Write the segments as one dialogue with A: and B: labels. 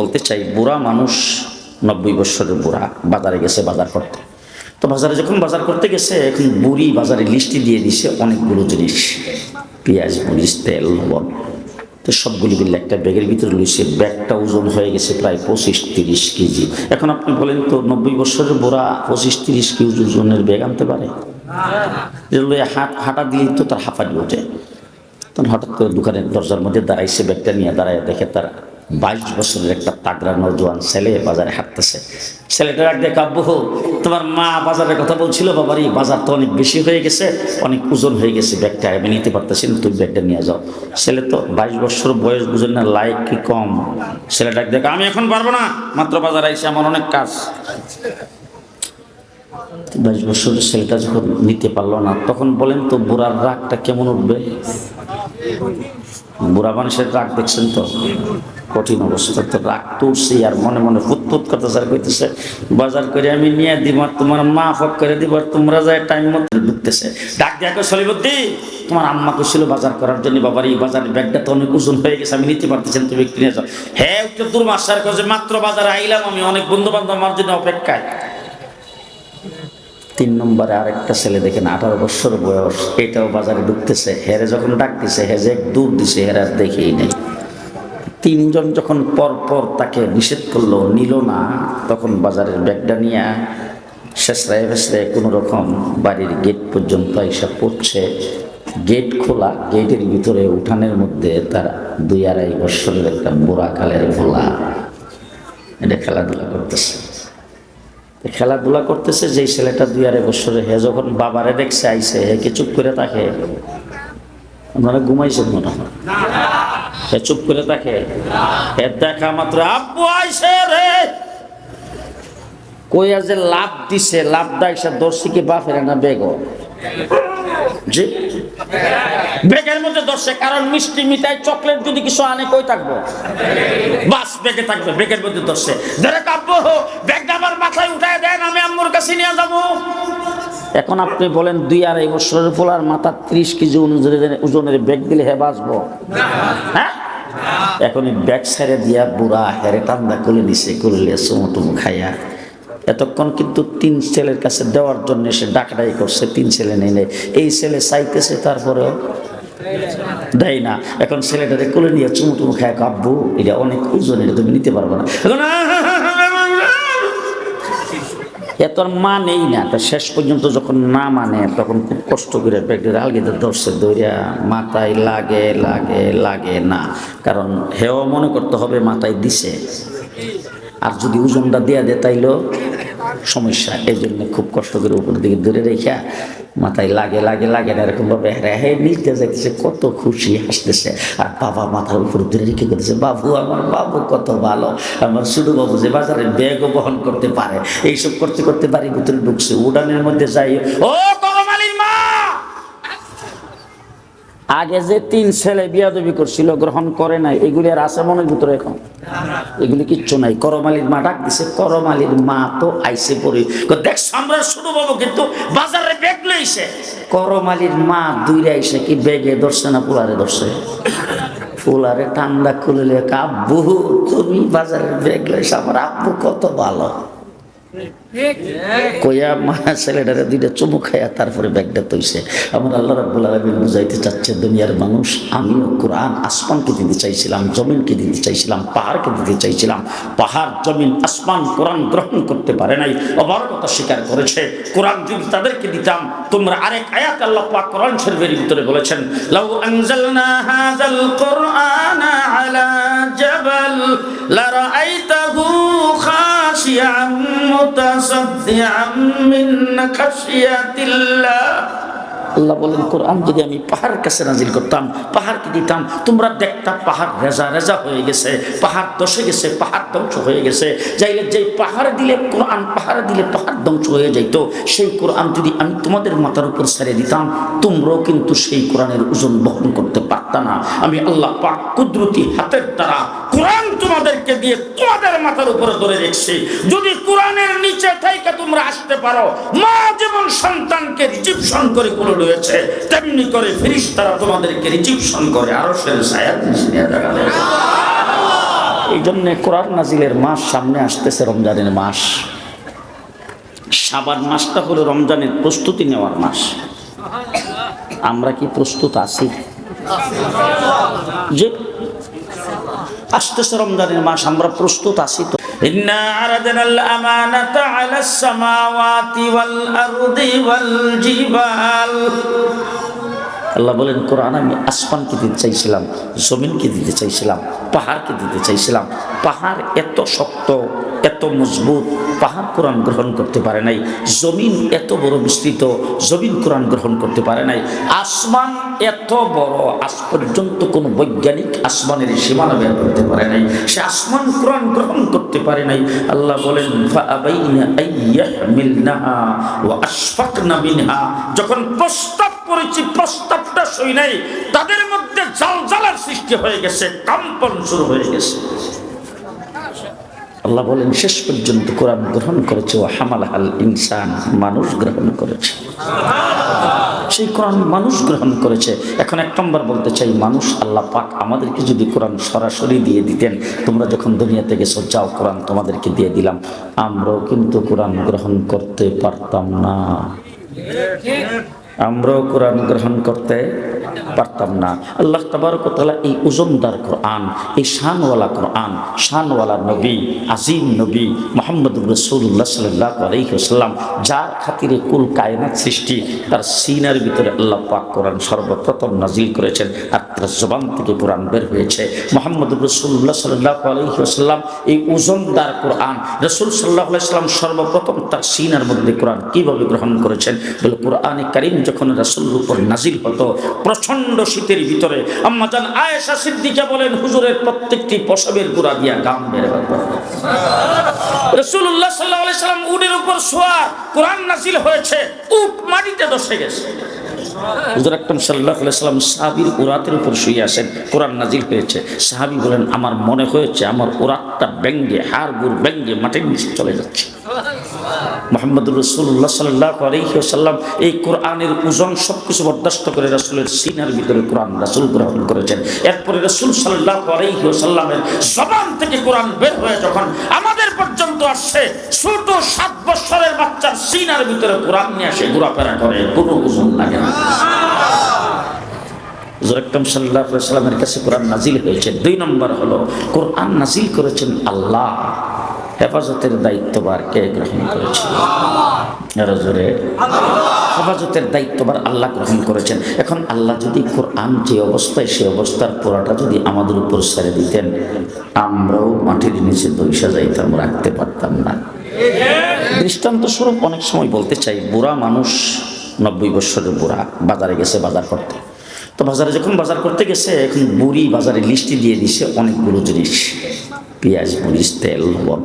A: বলতে চাই, বুড়া মানুষ নব্বই বছরের বুড়া, বাজারে গেছে, বাজার করতে। তো বাজারে যখন বাজার করতে গেছে, এখন বুড়ি বাজারে লিস্টি দিয়ে দিছে অনেকগুলো জিনিস। পেঁয়াজ, মরিচ, তেল, লবণ। তো সবগুলি মিলে একটা ব্যাগের ভিতরে লইছে। ব্যাগটা ওজন হয়ে গেছে প্রায় পঁচিশ তিরিশ কেজি। এখন আপনি বলেন তো, নব্বই বছরের বুড়া পঁচিশ তিরিশ কেজি ওজনের ব্যাগ আনতে পারে? হাট, হাঁটা দিলেই তো তার হাঁপানি ওঠে। তখন হঠাৎ করে দোকানের দরজার মধ্যে দাঁড়াইছে, ব্যাগটা নিয়ে দাঁড়ায় দেখে তার বাইশ বছরের একটা তাগড়া নজওয়ান ছেলে বাজারে হাঁটতেছে। ছেলেটা দেখে আব্বু তোমার মা বাজারের কথা বলছিল বাবারই বাজার তো অনেক বেশি হয়ে গেছে, অনেক ওজন হয়ে গেছে, ব্যাগটা আমি নিতে পারতেছি না, তুমি ব্যাগটা নিয়ে যাও। ছেলে তো বাইশ বছর বয়স বুঝেন না, লাইক কি কম? ছেলেটা এক দেখে, আমি এখন পারব না, মাত্র বাজার আইসে, আমার অনেক কাজ। বাইশ বছরের ছেলেটা যখন নিতে পারল না, তখন বলেন তো, বুড়ার রাগটা কেমন উঠবে? বুড়া মানুষের রাগ দেখছেন তো? কঠিন অবস্থা তো রাগ তুলছি আর মনে মনে ফুটফুট করতে স্যার কইতেছে, বাজার করে আমি নিয়ে দিব আর তোমার মা ফক করে দিব আর তোমরা যায় টাইম মতো ঢুকতেছে। ডাক দিয়া কই সলিবদ্দি তোমার আম্মা কইছিল বাজার করার জন্য, বাবার এই বাজারের ব্যাগটা তো অনেক ওজন হয়ে গেছে, আমি নিতে পারতেছি তুমি নিয়ে যাও। হ্যাঁ একটু দূর মাস্টার কাছে মাত্র বাজারে আইলাম আমি, অনেক বন্ধু বান্ধব আমার জন্য অপেক্ষায়। তিন নম্বরে আরেকটা ছেলে দেখেন, আঠারো বছর বয়স। এটাও বাজারে ঢুকতেছে, হেরে যখন ডাকতেছে হেজে দূর দিছে, হেরে আর দেখেই নেই। তিনজন যখন পর পর তাকে নিষেধ করল, নিল না, তখন বাজারের ব্যাগটা নিয়ে শেষরায় ফেসরায় কোনো রকম বাড়ির গেট পর্যন্ত এসে পড়ছে। গেট খোলা, গেটের ভিতরে উঠানের মধ্যে তার দুই আড়াই বছরের একটা বুড়া কালের ভোলা। এটা খেলাধুলা করতেছে। খেলাধুলা করতেছে, যেই ছেলেটা দুই আড়াই বছরে, হে যখন বাবারে দেখছে, আইছে, হে কি চুপ করে থাকে? আপনারা ঘুমাইছেন মনে হয়। হে চুপ করে থাকে? হে দেখা মাত্র, আব্বু আইছে রে! কইয়া যে লাভ দিছে লাভ দাইসা দর্শি কি বাপের না বেগ জি? বেগের মধ্যে দর্শে, কারণ মিষ্টি মিঠাই, চকলেট যদি কিছু আনে, কই থাকব? বাস, বেগে থাকবে, বেগের মধ্যে দর্শে। ধরে কাব্য ব্যাগটা আমার কাছে নিয়ে যাব। এখন আপনি বলেন দুই আড়াই বছরের পোলার মাথা ত্রিশ কেজি ওজনের ওজনের ব্যাগ দিলে হে বাঁচবো? হ্যাঁ? এখন ব্যাগ ছেড়ে দিয়া বুড়া হেরে টান্দা করে নিছে করলে চুমুটুমু খাইয়া। এতক্ষণ কিন্তু তিন ছেলের কাছে দেওয়ার জন্য সে ডাকডাই করছে, তিন ছেলে নেই। এই ছেলে চাইতেছে তারপরেও দেয় না। এখন ছেলেটারে কোলে নিয়ে চুমুটুমু খায় কাব্বু এটা অনেক ওজন এটা তুমি নিতে পারব না। এখন এত আর মানেই না। তা শেষ পর্যন্ত যখন না মানে তখন খুব কষ্ট করে ব্যাগটির আলগিতে ধরছে দৌড়িয়া মাথায় লাগে লাগে লাগে না। কারণ হেও মনে করতে হবে মাথায় দিছে। আর যদি ওজনটা দেয়া দেয় তাইলেও সমস্যা। এই জন্য খুব কষ্ট করে উপর দিকে দূরে রেখা মাথায় লাগে লাগে লাগে না এরকম ভাবে হ্যাঁ হ্যাঁ নিতে যাইতেছে, কত খুশি হাসতেছে। আর বাবা মাথার উপর ধরে রেখে করতেছে বাবু, আমার বাবু কত ভালো। আমার শুধু বাবু যে বাজারে ব্যাগও বহন করতে পারে। এইসব করতে করতে বাড়ির ভিতরে ঢুকছে। উড়ানের মধ্যে যাই, ও করমালির মা আগে যে তিন ছেলে বিয়াদবি করছিল, গ্রহণ করে নাই, এগুলি আর আছে মনের ভিতরে এখন। এগুলি কিচ্ছু নাই। করমালির মা ডাক দিছে, করমালির মা তো আইসে পড়ে দেখ আমরা শুরু পাবো কিন্তু বাজারে ব্যাগ লইছে করমালির মা দুইরে আইসে কি, ব্যাগে ধরছে না পোলারে ধরছে? পোলারে ঠান্ডা খুললে আব্বু, তুমি বাজারের ব্যাগ লইছে আমার আব্বু কত ভালো। মা ছেলেটারে দুইটা চুমু তারপরে ব্যাগটা তৈছে। আমার আল্লাহ আলামিন বুঝাইতে চাচ্ছে, দুনিয়ার মানুষ, আমিও কোরআন, আসমানকে দিতে চাইছিলাম, জমিনকে দিতে চাইছিলাম, পাহাড়কে দিতে চাইছিলাম। পাহাড়, জমিন, আসমান, কোরআন গ্রহণ করতে পারে নাই স্বীকার করেছে। কোরআন যদি তাদেরকে দিতাম, তোমরা আরেক আয়াত আল্লাহ পাক কোরআন শরীফের ভিতরে বলেছেন, লাউ আনজালনা হাযাল কুরআনা আলা জাবাল লারাআইতাহু খাশিয়াতিল্লাহ। আল্লাহ বলেন, কোরআন যদি আমি পাহাড়ের কাছে নাজিল করতাম, পাহাড়কে দিতাম, তোমরা দেখতাম পাহাড় রেজা রেজা হয়ে গেছে, পাহাড় দশে গেছে, পাহাড় ধ্বংস হয়ে গেছে। যাইলে যেই পাহাড় দিলে কোরআন, পাহাড় দিলে পাহাড় ধ্বংস হয়ে যাইতো, সেই কোরআন যদি আমি তোমাদের মাথার উপর ছেড়ে দিতাম, তোমরাও কিন্তু সেই কোরআনের ওজন বহন করতে পারত না। আমি আল্লাহ পাক কুদরতি হাতের দ্বারা কোরআন তোমাদেরকে দিয়ে তোমাদের মাথার উপরে ধরে রেখেছি। যদি কোরআনের নিচে থেকে তোমরা আসতে পারো, মা যেমন সন্তানকে রিসিপশন করে কোলে রয়েছে তেমনি করে ফিরিস তারা তোমাদেরকে রিসিপশন করে। আরও সে সায়াত এই জন্যে কোরআন নাজিলের মাস সামনে আসতেছে রমজানের মাস। সাবান মাসটা হলো রমজানের প্রস্তুতি নেওয়ার মাস। আমরা কি প্রস্তুত আছি? যে আসতেছে রমজানের মাস আমরা প্রস্তুত আছি তো إنا عرضنا الأمانة على السماوات والأرض والجبال আল্লাহ বলেন কোরআন আমি আসমানকে দিতে চাইছিলাম জমিনকে দিতে চাইছিলাম পাহাড়কে দিতে চাইছিলাম। পাহাড় এত শক্ত, এত মজবুত, পাহাড় কোরআন গ্রহণ করতে পারে নাই, জমিন এত বড় বিস্তৃত, জমিন কোরআন গ্রহণ করতে পারে নাই, আসমান এত বড়, আজ পর্যন্ত কোনো বৈজ্ঞানিক আসমানের সীমানা বের করতে পারে নাই, সে আসমান কোরআন গ্রহণ করতে পারে নাই। আল্লাহ বলেন যখন প্রস্তাব করেছি, প্রস্তাবটা সই নাই, তাদের জালজালার সৃষ্টি হয়ে গেছে, কম্পন শুরু হয়ে গেছে। আল্লাহ বলেন, শেষ পর্যন্ত কোরআন গ্রহণ করেছে ও হামাল হাল ইনসান, মানুষ গ্রহণ করেছে। সেই কোরআন মানুষ গ্রহণ করেছে। এখন এক নম্বর বলতে চাই, মানুষ আল্লাহ পাক আমাদেরকে যদি কোরআন সরাসরি দিয়ে দিতেন, তোমরা যখন দুনিয়াতে গেছো, যাও, কোরআন তোমাদেরকে দিয়ে দিলাম। আমরাও কিন্তু কোরআন গ্রহণ করতে পারতাম না। আমরাও কোরআন গ্রহণ করতে পারতাম না। আল্লাহ তাবারকতালা এই ওজনদার কোরআন, এই শানওয়ালা কোরআন, শানওয়ালা নবী, আজিম নবী মোহাম্মদ রসুল্লাহ সাল্লাহ আলহিহাস্লাম যার খাতিরে কুল কায়নাত সৃষ্টি, তার সিনার ভিতরে আল্লাহ পাক কোরআন সর্বপ্রথম নাজিল করেছেন আর তার জবান থেকে কোরআন বের হয়েছে। মোহাম্মদ রসুল্লাহ সাল্লাহ আলহিহাস্লাম এই ওজনদার কোরআন, রসুল সাল্লাহ আলাইসাল্লাম সর্বপ্রথম তার সিনার মধ্যে কোরআন কীভাবে গ্রহণ করেছেন? বলে কোরআনে কারিম যখন রাসুল্লুর উপর নাজিল হতো প্রচণ্ড শীতের ভিতরে। আম্মা জান আয়েশা সিদ্দিকা বলেন, হুজুরের প্রত্যেকটি পশবের গুড়া দিয়া গাম হতো রসুল্লাহ সাল্লাহ সাল্লাম উটের উপর শোয়া কোরআন নাজিল হয়েছে, উট মাটিতে দশে গেছে। হুজুর আকরম সাল্লাহ সাল্লাম সাহাবির উরাতের উপর শুয়ে আসেন, কোরআন নাজিল হয়েছে। সাহাবি বলেন, আমার মনে হয়েছে, আমার উরাতটা ব্যঙ্গে হাড় গুড় ব্যঙ্গে মাটির নিচে চলে যাচ্ছে। মোহাম্মদ রসুল্লাহ সাল্লাহ আলহিহাসাল্লাম এই কোরআনের ওজন সব কিছু বরদাস্ত করে রাসুলের সিনার ভিতরে কোরআন রাসুল গ্রহণ করেছেন। এরপরে রসুল সাল্লাহ আলহিহাসাল্লামের জবান থেকে কোরআন বের হয়ে যখন আমাদের পর্যন্ত আসছে, ছোট সাত বছরের বাচ্চার সিনার ভিতরে কোরআন নিয়ে আসে ঘোরাফেরা করে, কোনো ওজন লাগে না। সাল্লাহ সাল্লামের কাছে কোরআন নাজিল হয়েছে। দুই নম্বর হলো, কোরআন নাজিল করেছেন আল্লাহ। হেফাজতের দায়িত্ববার কে গ্রহণ করেছে আরও জোরে। হেফাজতের দায়িত্ববার আল্লাহ গ্রহণ করেছেন। এখন আল্লাহ যদি কোরআন যে অবস্থায়, সে অবস্থার পুরাটা যদি আমাদের উপর ছেড়ে দিতেন, আমরাও মাটির নিচে বৈশা যাইতাম, রাখতে পারতাম না। দৃষ্টান্ত স্বরূপ অনেক সময় বলতে চাই, বুড়া মানুষ নব্বই বৎসরের বুড়া, বাজারে গেছে বাজার করতে। তো বাজারে যখন বাজার করতে গেছে, এখন বুড়ি বাজারে লিস্টি দিয়ে দিছে অনেকগুলো জিনিস। পেঁয়াজ, মরিচ, তেল, লবণ।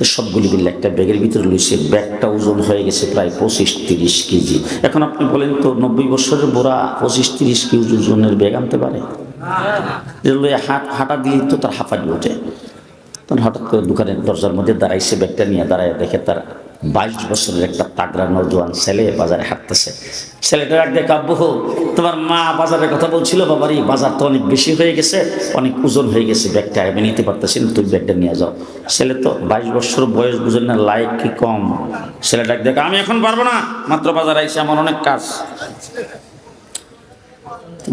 A: তো সবগুলি মিলে একটা ব্যাগের ভিতরে লইছে। ব্যাগটা ওজন হয়ে গেছে প্রায় পঁচিশ তিরিশ কেজি। এখন আপনি বলেন তো, নব্বই বছরের বোরা পঁচিশ তিরিশ কেজি ওজনের ব্যাগ আনতে পারে? হাট, হাঁটা দিলেই তো তার হাঁপানি ওঠে। তখন হঠাৎ করে দোকানের দরজার মধ্যে দাঁড়াইছে, ব্যাগটা নিয়ে দাঁড়ায় দেখে তার বাইশ বছরের একটা তাগড়া নজওয়ান ছেলে বাজারে হাঁটতেছে। ছেলেটা এক দেখে, আব্বু তোমার মা বাজারের কথা বলছিল বাবারই বাজার তো অনেক বেশি হয়ে গেছে, অনেক ওজন হয়ে গেছে, ব্যাগটা আমি নিতে পারতেছি না, তুমি ব্যাগটা নিয়ে যাও। ছেলে তো বাইশ বছর বয়স, বুঝেন না, লাইক কি কম। ছেলেটা এক দেখে, আমি এখন পারব না। মাত্র বাজার আইসে আমার অনেক কাজ।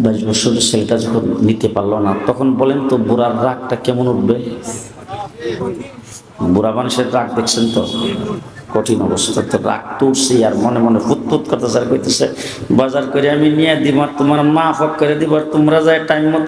A: বাইশ বছরের ছেলেটা যখন নিতে পারল না, তখন বলেন তো, বুড়ার রাগটা কেমন উঠবে? বুড়া মানুষের রাগ দেখছেন তো? কঠিন অবস্থা। তো রাগ তুলছে আর মনে মনে ফুটফুট করতেছে আর কইতেছে, বাজার করে আমি নিয়ে দিব আর তোমার মা ফক করে দিব আর তোমরা যায় টাইম মতো